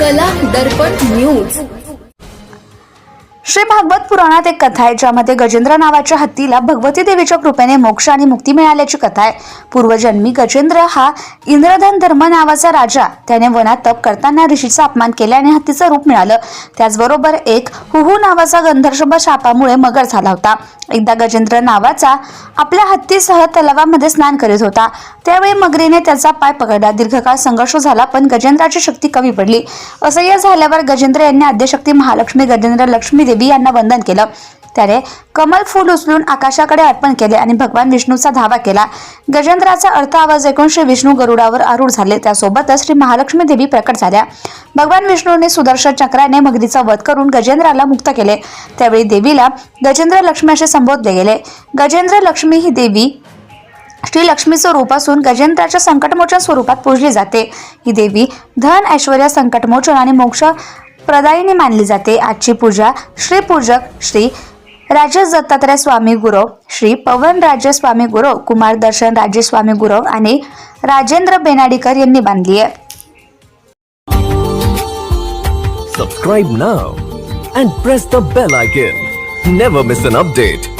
कला दर्पण न्यूज. श्री भागवत पुराणात एक कथा आहे ज्यामध्ये गजेंद्र नावाच्या हत्तीला भगवती देवीच्या कृपेने मोक्ष आणि मुक्ती मिळाल्याची कथा आहे. पूर्वजन्मी गजेंद्र हा इंद्रधन धर्म नावाचा राजा. त्याने वनात तप करताना ऋषीचा अपमान केल्याने हत्तीचं रूप मिळालं. त्याचबरोबर एक हुहू नावाचा गंधर्व शापामुळे मगर झाला होता. एकदा गजेंद्र नावाचा आपल्या हत्तीसह तलावामध्ये स्नान करीत होता. त्यावेळी मगरीने त्याचा पाय पकडला. दीर्घकाळ संघर्ष झाला पण गजेंद्राची शक्ती कमी पडली. असह्य झाल्यावर गजेंद्र यांनी आद्यशक्ती महालक्ष्मी गजेंद्र लक्ष्मी देवी यांना वंदन केलं. त्याने कमल फूल उचलून आकाशाकडे अर्पण केले आणि भगवान विष्णूचा धावा केला. गजेंद्राचा अर्थ आवाज ऐकून श्री विष्णू गरुडावर आरूढ झाले. त्यासोबतच श्री महालक्ष्मी देवी प्रकट झाल्या. भगवान विष्णूने सुदर्शन चक्राने मगरीचा वध करून गजेंद्राला मुक्त केले. त्यावेळी देवीला गजेंद्र लक्ष्मी असे संबोधले गेले. गजेंद्र लक्ष्मी ही देवी श्री लक्ष्मीचं रूप असून गजेंद्राच्या संकटमोचन स्वरूपात पूजली जाते. ही देवी धन ऐश्वर्य संकटमोचन आणि मोक्ष प्रदायिनी मानली जाते. आजची पूजा श्री पूजक श्री राजेश दत्तात्रय स्वामी गुरव श्री पवन राज्य स्वामी गुरव कुमार दर्शन राजे स्वामी गुरव आणि राजेंद्र बेनाडीकर यांनी बांधली आहे. Subscribe now and press the bell icon never miss an update